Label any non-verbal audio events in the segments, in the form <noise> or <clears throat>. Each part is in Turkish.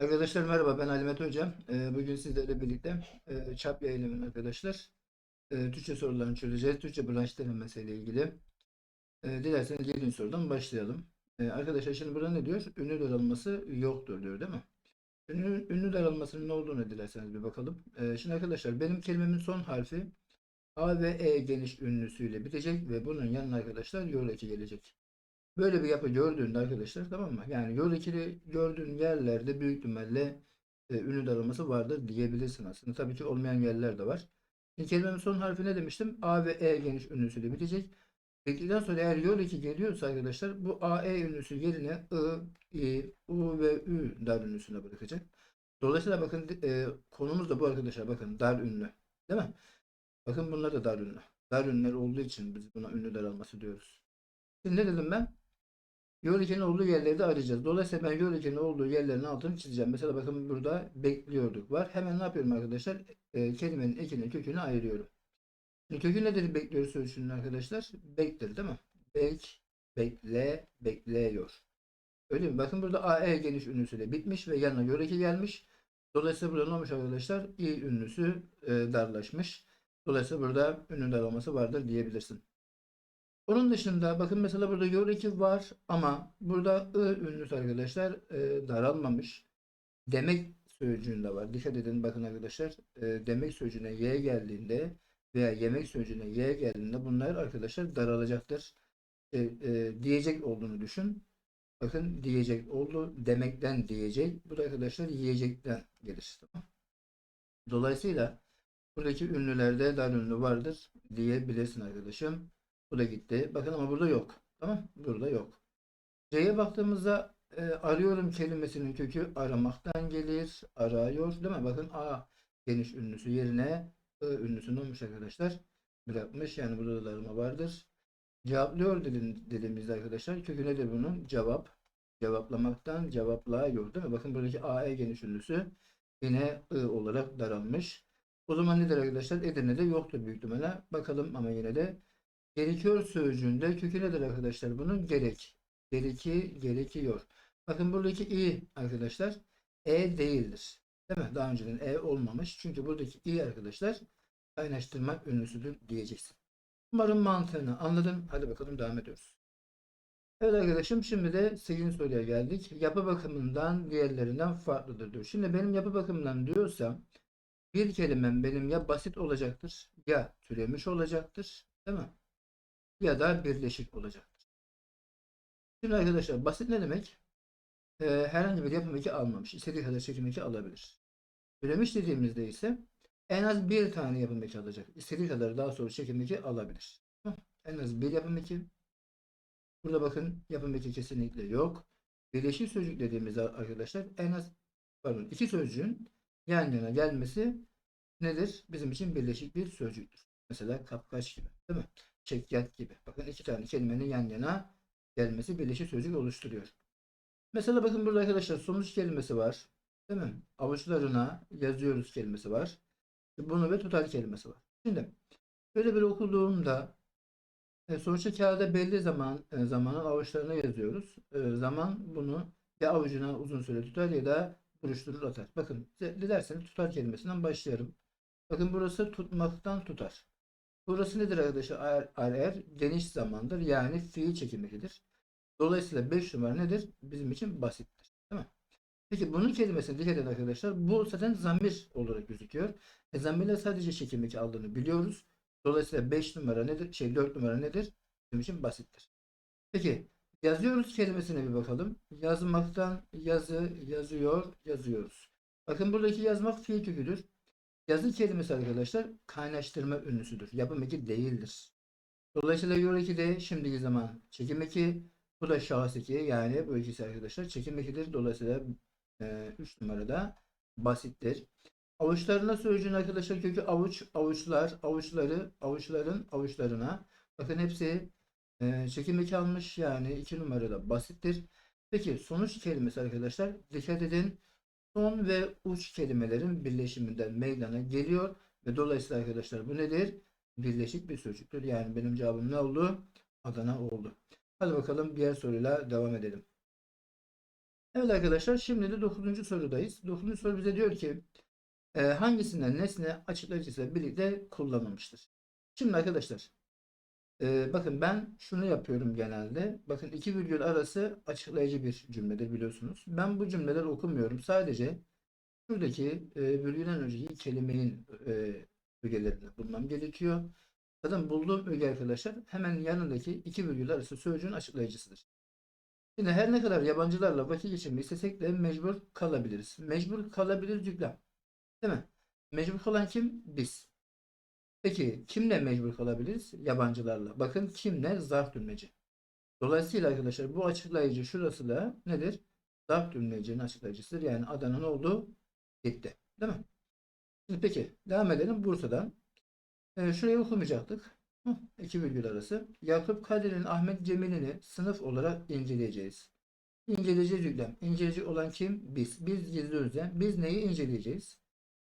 Arkadaşlar merhaba ben Ali Mete Hocam. Ee, Bugün sizlerle birlikte e, çap yayınının arkadaşlar e, Türkçe sorularını çözeceğiz. Türkçe branş denemesi ilgili. E, Dilerseniz 7. sorudan başlayalım. Arkadaşlar şimdi burada ne diyor? Ünlü daralması yoktur diyor değil mi? Ünlü, ünlü daralmasının ne olduğunu dilerseniz bir bakalım. Şimdi arkadaşlar benim kelimemin son harfi A ve E geniş ünlüsüyle bitecek ve bunun yanına arkadaşlar yol gelecek. Böyle bir yapı gördüğünde arkadaşlar tamam mı? Yani yol ikili gördüğün yerlerde büyük ihtimalle e, ünlü daralması vardır diyebilirsin aslında. Tabii ki olmayan yerler de var. Şimdi kelimemin son harfi ne demiştim? A ve E geniş ünlüsüyle bitecek. Bittikten sonra eğer yol 2 geliyorsa arkadaşlar bu A, E ünlüsü yerine I, I, U ve Ü dar ünlüsüne bırakacak. Dolayısıyla bakın e, konumuz da bu arkadaşlar. Bakın dar ünlü. Değil mi? Bakın bunlar da dar ünlü. Dar ünlüler olduğu için biz buna ünlü daralması diyoruz. Şimdi ne dedim ben? İkinin olduğu yerleri de arayacağız. Dolayısıyla ben ikinin olduğu yerlerin altını çizeceğim. Mesela bakın burada bekliyorduk var. Hemen ne yapıyorum arkadaşlar? E, kelimenin ekini kökünü ayırıyorum. Şimdi kökü nedir bekliyoruz sözcüğünün arkadaşlar? Bektir değil mi? Bek, bekle, bekliyor. Öyle mi? Bakın burada AE geniş ünlüsüyle bitmiş ve yanına yol eki gelmiş. Dolayısıyla burada ne olmuş arkadaşlar? İ ünlüsü e, darlaşmış. Dolayısıyla burada ünlü daralması vardır diyebilirsin. Onun dışında bakın mesela burada yol eki var ama burada ı ünlüsü arkadaşlar e, daralmamış. Demek sözcüğünde var. Dikkat edin bakın arkadaşlar. E, demek sözcüğüne y geldiğinde veya yemek sözcüğüne y geldiğinde bunlar arkadaşlar daralacaktır. E, e, diyecek olduğunu düşün. Bakın diyecek oldu. Demekten diyecek. Bu da arkadaşlar yiyecekten gelir. Tamam. Dolayısıyla buradaki ünlülerde dar ünlü vardır diyebilirsin arkadaşım. Bu da gitti. Bakın ama burada yok. Tamam. Burada yok. C'ye baktığımızda e, arıyorum kelimesinin kökü aramaktan gelir. Arıyor. Değil mi? Bakın A geniş ünlüsü yerine I ünlüsü olmuş arkadaşlar? Bırakmış. Yani burada da arama vardır. Cevaplıyor dedim, dediğimizde arkadaşlar kökü nedir bunun? Cevap. Cevaplamaktan cevaplıyor değil mi? Bakın buradaki AE geniş ünlüsü yine I olarak daralmış. O zaman nedir arkadaşlar? Edirne'de yoktur büyük ihtimalle. Bakalım ama yine de Gerekiyor sözcüğünde kökü nedir arkadaşlar? Bunun gerek. Gereki, gerekiyor. Bakın buradaki i arkadaşlar e değildir. Değil mi? Daha önceden e olmamış. Çünkü buradaki i arkadaşlar kaynaştırmak ünlüsüdür diyeceksin. Umarım mantığını anladın. Hadi bakalım devam ediyoruz. Evet arkadaşım şimdi de 8. soruya geldik. Yapı bakımından diğerlerinden farklıdır diyor. Şimdi benim yapı bakımından diyorsam bir kelimem benim ya basit olacaktır ya türemiş olacaktır. Değil mi? Ya da birleşik olacaktır. Şimdi arkadaşlar basit ne demek? Ee, herhangi bir yapım eki almamış. İstediği kadar çekim eki alabilir. Türemiş dediğimizde ise en az bir tane yapım eki alacak. İstediği kadar daha sonra çekim eki alabilir. En az bir yapım eki. Burada bakın yapım eki kesinlikle yok. Birleşik sözcük dediğimizde arkadaşlar en az pardon iki sözcüğün yan yana gelmesi nedir? Bizim için birleşik bir sözcüktür. Mesela kapkaç gibi değil mi? Çekyat gibi. Bakın iki tane kelimenin yan yana gelmesi birleşik sözcük oluşturuyor. Mesela bakın burada arkadaşlar sonuç kelimesi var. Değil mi? Avuçlarına yazıyoruz kelimesi var. Bunu ve tutar kelimesi var. Şimdi böyle bir okuduğumda e, sonuçta kağıda belli zaman e, zamanın avuçlarına yazıyoruz. E, zaman bunu ya avucuna uzun süre tutar ya da buruşturur atar. Bakın dilerseniz tutar kelimesinden başlayalım. Bakın burası tutmaktan tutar. Burası nedir arkadaşlar? Eğer, eğer geniş zamandır. Yani fiil çekimidir. Dolayısıyla 5 numara nedir? Bizim için basittir. Değil mi? Peki bunun kelimesine dikkat edin arkadaşlar. Bu zaten zamir olarak gözüküyor. E, zamirle sadece çekim eki aldığını biliyoruz. Dolayısıyla 5 numara nedir? Şey 4 numara nedir? Bizim için basittir. Peki yazıyoruz kelimesine bir bakalım. Yazmaktan yazı, yazıyor, yazıyoruz. Bakın buradaki yazmak fiil köküdür. Yazı kelimesi arkadaşlar kaynaştırma ünlüsüdür. Yapım eki değildir. Dolayısıyla yor eki de şimdiki zaman çekim eki. Bu da şahıs eki. Yani bu ikisi arkadaşlar çekim ekidir. Dolayısıyla 3 e, numarada basittir. Avuçlarına sözcüğün arkadaşlar kökü avuç, avuçlar, avuçları, avuçların, avuçlarına. Bakın hepsi e, çekim eki almış. Yani 2 numarada basittir. Peki sonuç kelimesi arkadaşlar dikkat edin son ve uç kelimelerin birleşiminden meydana geliyor ve dolayısıyla arkadaşlar bu nedir? Birleşik bir sözcüktür. Yani benim cevabım ne oldu? Adana oldu. Hadi bakalım diğer soruyla devam edelim. Evet arkadaşlar şimdi de 9. sorudayız. 9. soru bize diyor ki e, hangisinden nesne açıklayıcısıyla birlikte kullanılmıştır? Şimdi arkadaşlar e, bakın ben şunu yapıyorum genelde. Bakın iki virgül arası açıklayıcı bir cümledir biliyorsunuz. Ben bu cümleleri okumuyorum. Sadece şuradaki e, virgülden önceki kelimenin e, ögelerini bulmam gerekiyor. Zaten bulduğum öge arkadaşlar hemen yanındaki iki virgül arası sözcüğün açıklayıcısıdır. Şimdi her ne kadar yabancılarla vakit geçirmeyi istesek de mecbur kalabiliriz. Mecbur kalabilir yüklem. Değil mi? Mecbur kalan kim? Biz. Peki kimle mecbur kalabiliriz? Yabancılarla. Bakın kimle? Zarf tümleci. Dolayısıyla arkadaşlar bu açıklayıcı şurası da nedir? Zarf tümlecinin açıklayıcısıdır. Yani Adana ne oldu? Gitti. Değil mi? Şimdi peki devam edelim Bursa'dan. Ee, şurayı okumayacaktık. Hı, İki virgül arası. Yakup Kadir'in Ahmet Cemil'ini sınıf olarak inceleyeceğiz. İnceleyeceğiz yüklem. İnceleyecek olan kim? Biz. Biz gizliyoruz yani. Biz neyi inceleyeceğiz?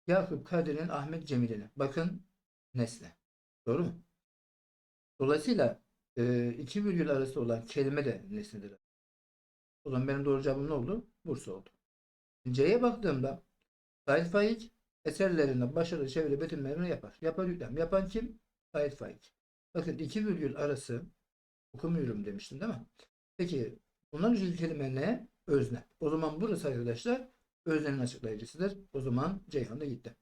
Yakup Kadir'in Ahmet Cemil'ini. Bakın nesne. Doğru mu? Dolayısıyla e, iki virgül arası olan kelime de nesnedir. O zaman benim doğru cevabım ne oldu? Bursa oldu. C'ye baktığımda Said Faik eserlerinde başarılı çeviri betimlerini yapar. Yapar yüklem. Yapan kim? Said Faik. Bakın iki virgül arası okumuyorum demiştim değil mi? Peki bunların üçüncü kelime ne? Özne. O zaman burası arkadaşlar öznenin açıklayıcısıdır. O zaman Ceyhan da gitti.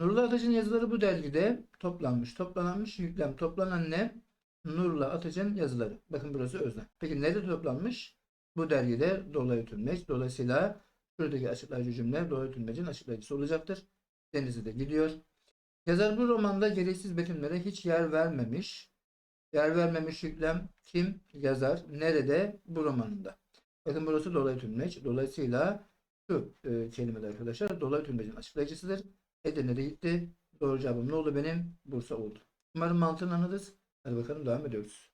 Nurullah Ataç'ın yazıları bu dergide toplanmış. Toplanmış yüklem. Toplanan ne? Nurullah Ataç'ın yazıları. Bakın burası özne. Peki nerede toplanmış? Bu dergide dolayı tümleç. Dolayısıyla şuradaki açıklayıcı cümle dolayı tümlecin açıklayıcısı olacaktır. Denize de gidiyor. Yazar bu romanda gereksiz betimlere hiç yer vermemiş. Yer vermemiş yüklem kim? Yazar. Nerede? Bu romanında. Bakın burası dolayı tümleç. Dolayısıyla şu e, kelimeler arkadaşlar dolayı tümlecin açıklayıcısıdır. Edirne'de gitti. Doğru cevabım ne oldu benim? Bursa oldu. Umarım mantığını anladınız. Hadi bakalım devam ediyoruz.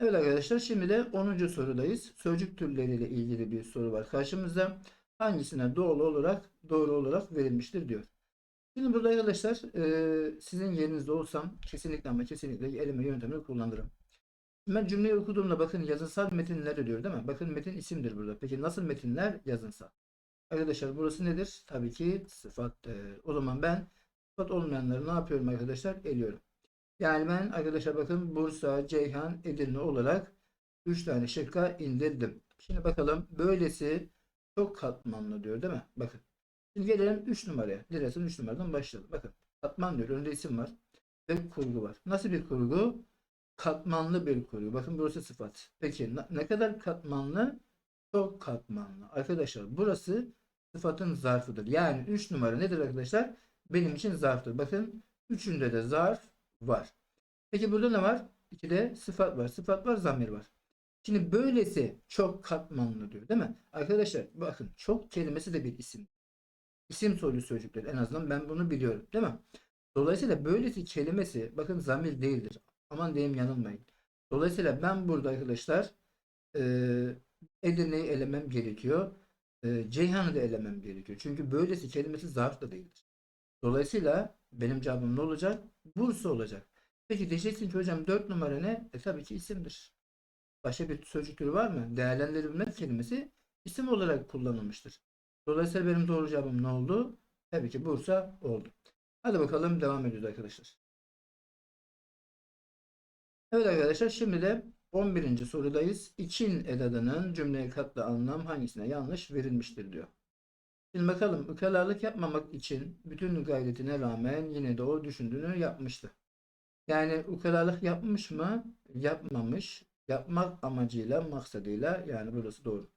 Evet arkadaşlar şimdi de 10. sorudayız. Sözcük türleriyle ilgili bir soru var karşımızda. Hangisine doğru olarak doğru olarak verilmiştir diyor. Şimdi burada arkadaşlar e, sizin yerinizde olsam kesinlikle ama kesinlikle eleme yöntemini kullanırım. Ben cümleyi okuduğumda bakın yazınsal metinler diyor değil mi? Bakın metin isimdir burada. Peki nasıl metinler? Yazınsal. Arkadaşlar burası nedir? Tabii ki sıfat. E, o zaman ben sıfat olmayanları ne yapıyorum arkadaşlar? Eliyorum. Yani ben arkadaşlar bakın Bursa, Ceyhan, Edirne olarak 3 tane şıkka indirdim. Şimdi bakalım böylesi çok katmanlı diyor değil mi? Bakın. Şimdi gelelim 3 numaraya. Dilersen 3 numaradan başlayalım. Bakın. Katman diyor. Önünde isim var. Ve kurgu var. Nasıl bir kurgu? Katmanlı bir kurgu. Bakın burası sıfat. Peki ne kadar katmanlı? Çok katmanlı. Arkadaşlar burası sıfatın zarfıdır. Yani 3 numara nedir arkadaşlar? Benim için zarftır. Bakın üçünde de zarf var. Peki burada ne var? İkide sıfat var. Sıfat var, zamir var. Şimdi böylesi çok katmanlı diyor değil mi? Arkadaşlar bakın çok kelimesi de bir isim. İsim soylu sözcükler en azından ben bunu biliyorum değil mi? Dolayısıyla böylesi kelimesi bakın zamir değildir. Aman diyeyim yanılmayın. Dolayısıyla ben burada arkadaşlar Edirne'yi elemem gerekiyor. E, Ceyhan'ı da elemem gerekiyor. Çünkü böylesi kelimesi zarf da değildir. Dolayısıyla benim cevabım ne olacak? Bursa olacak. Peki diyeceksin ki hocam 4 numara ne? E tabii ki isimdir. Başka bir sözcük türü var mı? Değerlendirilme kelimesi isim olarak kullanılmıştır. Dolayısıyla benim doğru cevabım ne oldu? Tabii ki Bursa oldu. Hadi bakalım devam ediyoruz arkadaşlar. Evet arkadaşlar şimdi de 11. sorudayız. İçin edadının cümleye katlı anlam hangisine yanlış verilmiştir diyor. Şimdi bakalım ukalalık yapmamak için bütün gayretine rağmen yine o düşündüğünü yapmıştı. Yani ukalalık yapmış mı? Yapmamış. Yapmak amacıyla, maksadıyla yani burası doğru.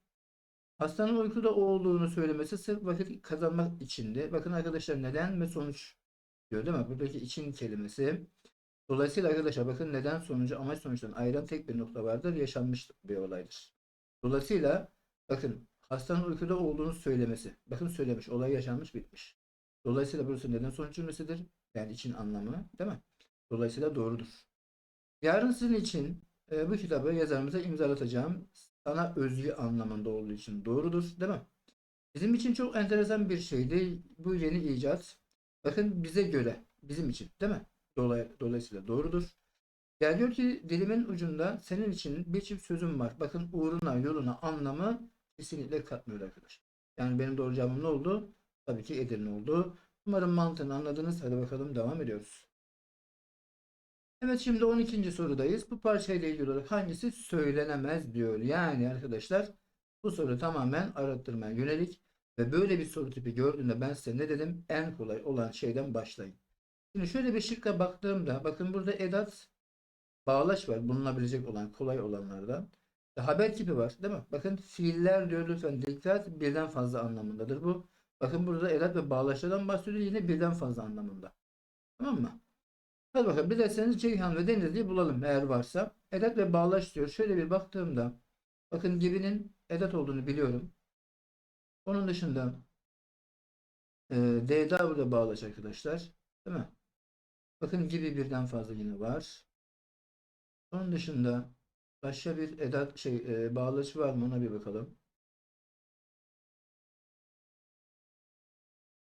Hastanın uykuda olduğunu söylemesi sırf vakit kazanmak içindi. Bakın arkadaşlar neden ve sonuç diyor değil mi? Buradaki için kelimesi. Dolayısıyla arkadaşlar bakın neden sonucu amaç sonuçtan ayıran tek bir nokta vardır. Yaşanmış bir olaydır. Dolayısıyla bakın hastanın uykuda olduğunu söylemesi. Bakın söylemiş. Olay yaşanmış bitmiş. Dolayısıyla burası neden sonuç cümlesidir. Yani için anlamı değil mi? Dolayısıyla doğrudur. Yarın sizin için e, bu kitabı yazarımıza imzalatacağım sana özgü anlamında olduğu için doğrudur değil mi? Bizim için çok enteresan bir şeydi bu yeni icat. Bakın bize göre bizim için değil mi? Dolay, dolayısıyla doğrudur. Yani diyor ki dilimin ucunda senin için bir çift sözüm var. Bakın uğruna, yoluna, anlamı Kesinlikle katmıyor arkadaşlar. Yani benim doğru cevabım ne oldu? Tabii ki Edirne oldu. Umarım mantığını anladınız. Hadi bakalım devam ediyoruz. Evet şimdi 12. sorudayız. Bu parçayla ilgili olarak hangisi söylenemez diyor. Yani arkadaşlar bu soru tamamen arattırmaya yönelik ve böyle bir soru tipi gördüğümde ben size ne dedim? En kolay olan şeyden başlayın. Şimdi şöyle bir şıkka baktığımda bakın burada edat bağlaç var. Bulunabilecek olan kolay olanlardan. E, haber kipi var değil mi? Bakın fiiller diyor lütfen dikkat birden fazla anlamındadır bu. Bakın burada edat ve bağlaçlardan bahsediyor yine birden fazla anlamında. Tamam mı? Hadi bakalım dilerseniz Ceyhan ve Denizli'yi bulalım eğer varsa. Edat ve bağlaç diyor. Şöyle bir baktığımda bakın gibinin edat olduğunu biliyorum. Onun dışında e, D'da burada bağlaç arkadaşlar. Değil mi? Bakın gibi birden fazla yine var. Onun dışında başka bir edat şey e, bağlaç var mı ona bir bakalım.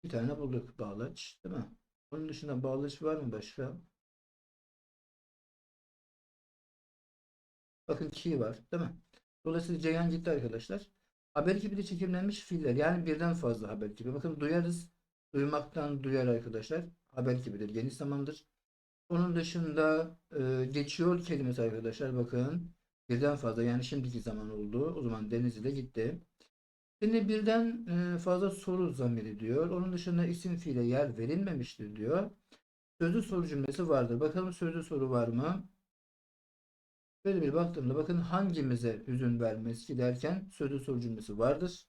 Bir tane bulduk bağlaç, değil mi? Onun dışında bağlaç var mı başka? Bakın ki var, değil mi? Dolayısıyla Ceyhan gitti arkadaşlar. Haber gibi de çekimlenmiş fiiller. Yani birden fazla haber gibi. Bakın duyarız. Duymaktan duyar arkadaşlar. Haber gibidir. Geniş zamandır. Onun dışında e, geçiyor kelimesi arkadaşlar. Bakın birden fazla yani şimdiki zaman oldu. O zaman Denizli'de gitti. Şimdi birden e, fazla soru zamiri diyor. Onun dışında isim fiile yer verilmemiştir diyor. Sözlü soru cümlesi vardır. Bakalım sözlü soru var mı? Böyle bir baktığımda bakın hangimize hüzün vermez ki derken sözlü soru cümlesi vardır.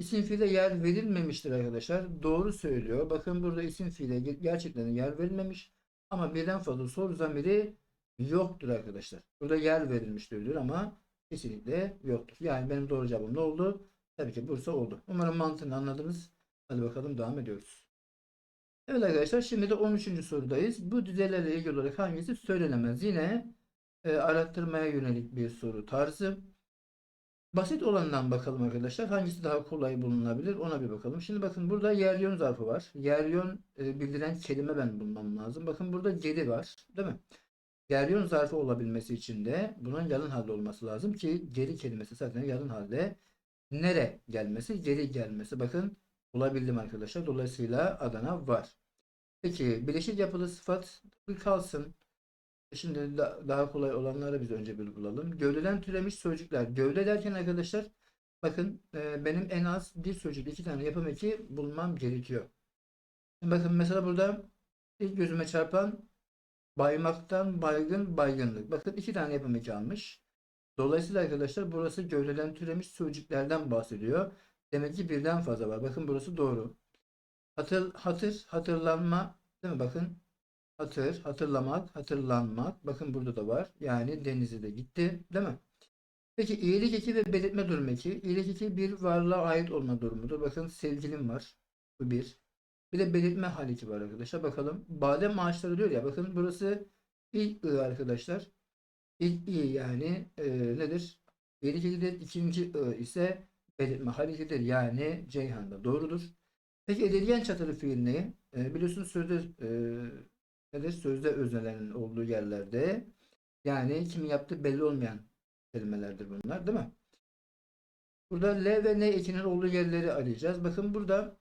İsim fiile yer verilmemiştir arkadaşlar. Doğru söylüyor. Bakın burada isim fiile gerçekten yer verilmemiş. Ama birden fazla soru zamiri yoktur arkadaşlar. Burada yer verilmiştir diyor ama kesinlikle yoktur. Yani benim doğru cevabım ne oldu? Tabii ki Bursa oldu. Umarım mantığını anladınız. Hadi bakalım devam ediyoruz. Evet arkadaşlar şimdi de 13. sorudayız. Bu düzeylerle ilgili olarak hangisi söylenemez? Yine e, arattırmaya yönelik bir soru tarzı. Basit olandan bakalım arkadaşlar. Hangisi daha kolay bulunabilir ona bir bakalım. Şimdi bakın burada yer yön zarfı var. Yer yön e, bildiren kelime ben bulmam lazım. Bakın burada geri var. Değil mi? Yer yön zarfı olabilmesi için de bunun yalın halde olması lazım ki geri kelimesi zaten yalın halde. Nere gelmesi? Geri gelmesi. Bakın bulabildim arkadaşlar. Dolayısıyla Adana var. Peki bileşik yapılı sıfat kalsın. Şimdi da- daha kolay olanları biz önce bir bulalım. Gövdeden türemiş sözcükler. Gövde derken arkadaşlar bakın e, benim en az bir sözcük iki tane yapım eki bulmam gerekiyor. Bakın mesela burada ilk gözüme çarpan baymaktan baygın baygınlık. Bakın iki tane yapım eki almış. Dolayısıyla arkadaşlar burası gövdeden türemiş sözcüklerden bahsediyor. Demek ki birden fazla var. Bakın burası doğru. Hatır, hatır, hatırlanma. Değil mi? Bakın Hatır, hatırlamak, hatırlanmak. Bakın burada da var. Yani denize de gitti. Değil mi? Peki iyilik eki ve belirtme durumu eki. İyilik eki bir varlığa ait olma durumudur. Bakın sevgilim var. Bu bir. Bir de belirtme hal eki var arkadaşlar. Bakalım. Badem ağaçları diyor ya. Bakın burası ilk I arkadaşlar. İlk I yani e, nedir? İyilik ekidir. İkinci I ise belirtme hal ekidir. Yani Ceyhan'da doğrudur. Peki edilgen çatılı fiil ne? E, biliyorsunuz sözde e, nedir? Sözde öznelerin olduğu yerlerde yani kim yaptığı belli olmayan kelimelerdir bunlar değil mi? Burada L ve N ekinin olduğu yerleri arayacağız. Bakın burada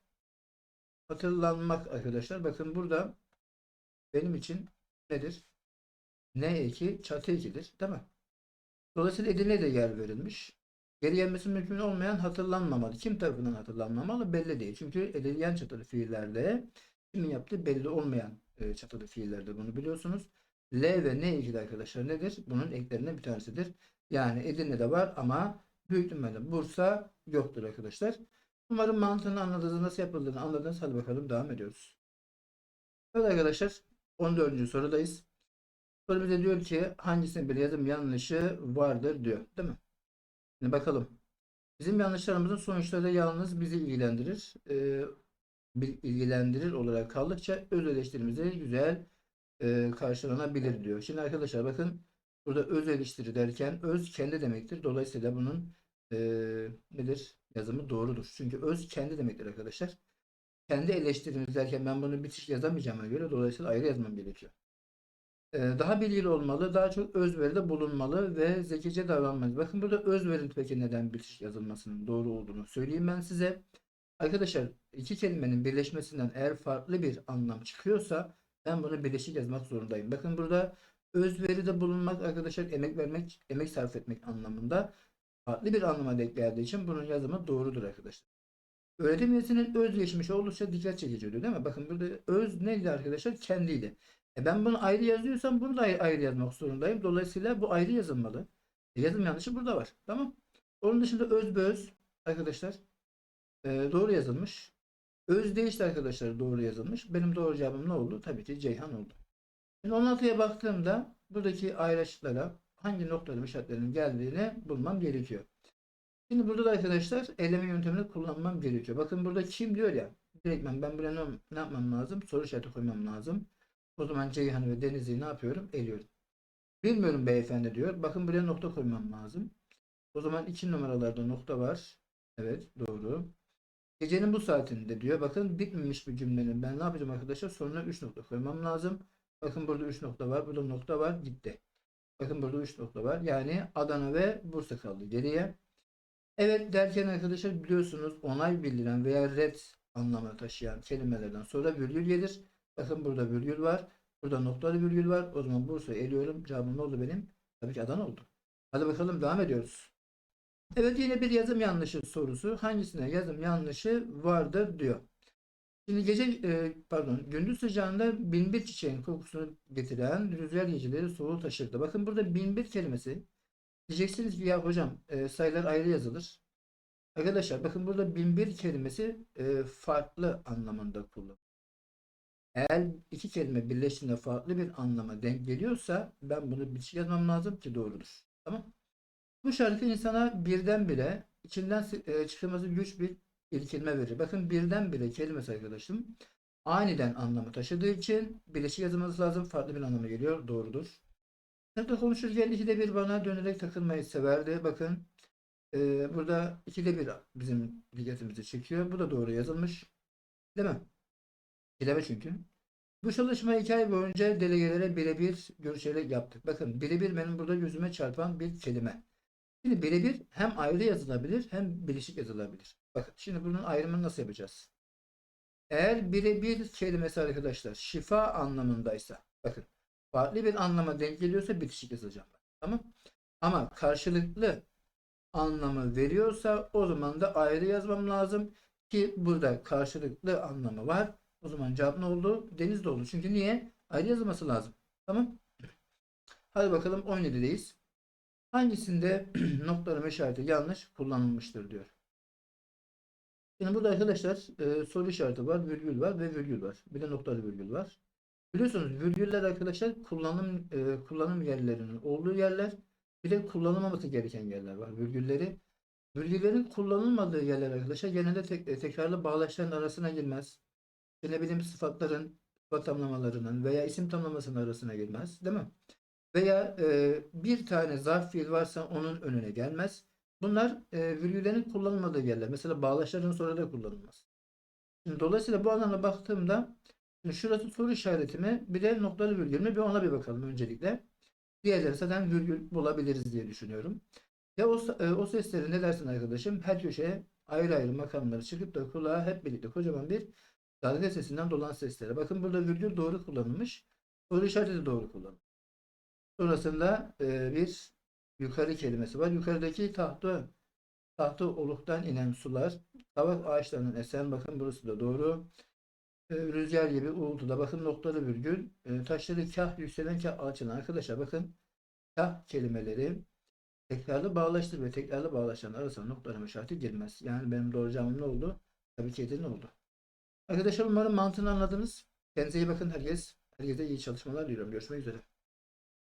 hatırlanmak arkadaşlar. Bakın burada benim için nedir? N eki çatı ekidir değil mi? Dolayısıyla Edirne'ye de yer verilmiş. Geri gelmesi mümkün olmayan hatırlanmamalı. Kim tarafından hatırlanmamalı belli değil. Çünkü edilgen çatılı fiillerde kimin yaptığı belli olmayan e, çatılı fiillerdir. Bunu biliyorsunuz. L ve N ilgili arkadaşlar nedir? Bunun eklerinden bir tanesidir. Yani Edirne'de var ama büyük ihtimalle Bursa yoktur arkadaşlar. Umarım mantığını anladınız, nasıl yapıldığını anladınız. Hadi bakalım devam ediyoruz. Evet arkadaşlar 14. sorudayız. Soru bize diyor ki hangisinin bir yazım yanlışı vardır diyor. Değil mi? Şimdi bakalım. Bizim yanlışlarımızın sonuçları yalnız bizi ilgilendirir. Ee, bir ilgilendirir olarak kaldıkça öz eleştirimize güzel e, karşılanabilir diyor. Şimdi arkadaşlar bakın burada öz eleştiri derken öz kendi demektir. Dolayısıyla bunun e, nedir? Yazımı doğrudur. Çünkü öz kendi demektir arkadaşlar. Kendi eleştirimiz derken ben bunu bitiş yazamayacağıma göre dolayısıyla ayrı yazmam gerekiyor. Ee, daha bilgili olmalı, daha çok özveride bulunmalı ve zekice davranmalı. Bakın burada özverinin peki neden bitişik yazılmasının doğru olduğunu söyleyeyim ben size. Arkadaşlar iki kelimenin birleşmesinden eğer farklı bir anlam çıkıyorsa ben bunu birleşik yazmak zorundayım. Bakın burada özveride bulunmak arkadaşlar emek vermek, emek sarf etmek anlamında farklı bir anlama denk geldiği için bunun yazımı doğrudur arkadaşlar. Öğretim üyesinin özgeçmişi oldukça dikkat çekici oluyor değil mi? Bakın burada öz neydi arkadaşlar? Kendiydi. E ben bunu ayrı yazıyorsam bunu da ayrı, yazmak zorundayım. Dolayısıyla bu ayrı yazılmalı. E yazım yanlışı burada var. Tamam. Onun dışında öz be öz arkadaşlar e, doğru yazılmış. Öz değişti arkadaşlar doğru yazılmış. Benim doğru cevabım ne oldu? Tabii ki Ceyhan oldu. Şimdi 16'ya baktığımda buradaki ayrışlara hangi noktaların işaretlerinin geldiğini bulmam gerekiyor. Şimdi burada da arkadaşlar eleme yöntemini kullanmam gerekiyor. Bakın burada kim diyor ya. Direktmen ben buraya ne, yapmam lazım? Soru işareti koymam lazım. O zaman Ceyhan ve Denizli'yi ne yapıyorum? Eliyorum. Bilmiyorum beyefendi diyor. Bakın buraya nokta koymam lazım. O zaman iki numaralarda nokta var. Evet doğru. Gecenin bu saatinde diyor. Bakın bitmemiş bir cümlenin. Ben ne yapacağım arkadaşlar? Sonuna 3 nokta koymam lazım. Bakın burada 3 nokta var. Burada nokta var. Gitti. Bakın burada 3 nokta var. Yani Adana ve Bursa kaldı geriye. Evet derken arkadaşlar biliyorsunuz onay bildiren veya red anlamını taşıyan kelimelerden sonra virgül gelir. Bakın burada virgül var. Burada noktalı virgül var. O zaman Bursa'yı eliyorum. Cevabım ne oldu benim? Tabii ki Adana oldu. Hadi bakalım devam ediyoruz. Evet yine bir yazım yanlışı sorusu. Hangisine yazım yanlışı vardır diyor. Şimdi gece e, pardon gündüz sıcağında binbir çiçeğin kokusunu getiren rüzgar geceleri soğuğu taşırdı. Bakın burada binbir kelimesi diyeceksiniz ki ya hocam e, sayılar ayrı yazılır. Arkadaşlar bakın burada binbir kelimesi e, farklı anlamında kullanılır. Eğer iki kelime birleştiğinde farklı bir anlama denk geliyorsa ben bunu bir şey yazmam lazım ki doğrudur. Tamam. Bu şarkı insana birdenbire içinden e, çıkılması güç bir ilk kelime verir. Bakın birdenbire kelimesi arkadaşım aniden anlamı taşıdığı için birleşik yazılması lazım. Farklı bir anlama geliyor. Doğrudur. Sınıfta konuşurken ikide bir bana dönerek takılmayı severdi. Bakın e, burada ikide bir bizim dikkatimizi çekiyor. Bu da doğru yazılmış. Değil mi? Bileme çünkü. Bu çalışma iki ay boyunca delegelere birebir görüşerek yaptık. Bakın birebir benim burada gözüme çarpan bir kelime. Şimdi birebir hem ayrı yazılabilir hem birleşik yazılabilir. Bakın şimdi bunun ayrımını nasıl yapacağız? Eğer birebir kelimesi arkadaşlar şifa anlamındaysa bakın farklı bir anlama denk geliyorsa bitişik yazacağım. Tamam. Ama karşılıklı anlamı veriyorsa o zaman da ayrı yazmam lazım ki burada karşılıklı anlamı var. O zaman cevap ne oldu? Deniz de oldu. Çünkü niye? Ayrı yazılması lazım. Tamam. Hadi bakalım 17'deyiz. Hangisinde <clears throat> noktalama işareti yanlış kullanılmıştır diyor. Şimdi burada arkadaşlar e, soru işareti var, virgül var ve virgül var. Bir de noktalı virgül var. Biliyorsunuz virgüller arkadaşlar kullanım e, kullanım yerlerinin olduğu yerler bir de kullanılmaması gereken yerler var. Virgülleri virgüllerin kullanılmadığı yerler arkadaşlar genelde tek, e, tekrarlı bağlaçların arasına girmez. İşte ne bileyim sıfatların sıfat tamlamalarının veya isim tamlamasının arasına girmez. Değil mi? Veya e, bir tane zarf fiil varsa onun önüne gelmez. Bunlar e, virgüllerin kullanılmadığı yerler. Mesela bağlaçların sonra da kullanılmaz. Şimdi dolayısıyla bu anlamda baktığımda şimdi şurası soru işareti mi bir de noktalı virgül mü bir ona bir bakalım öncelikle. Diğerleri zaten virgül bulabiliriz diye düşünüyorum. Ya o, e, o sesleri ne dersin arkadaşım? Her köşeye ayrı ayrı makamları çıkıp da kulağa hep birlikte kocaman bir dalga sesinden dolan seslere. Bakın burada virgül doğru kullanılmış. Soru işareti de doğru kullanılmış. Sonrasında e, bir yukarı kelimesi var. Yukarıdaki tahtı tahtı oluktan inen sular, kavak ağaçlarının esen bakın burası da doğru. E, rüzgar gibi uğultuda bakın noktalı virgül. E, taşları kah yükselen kah alçalan. Arkadaşlar bakın kah kelimeleri tekrarlı bağlaştır ve tekrarlı bağlaşan arasına noktalama işareti girmez. Yani benim doğru cevabım ne oldu? Tabii ki Edirne oldu. Arkadaşlar umarım mantığını anladınız. Kendinize iyi bakın herkes. Herkese iyi çalışmalar diliyorum. Görüşmek üzere.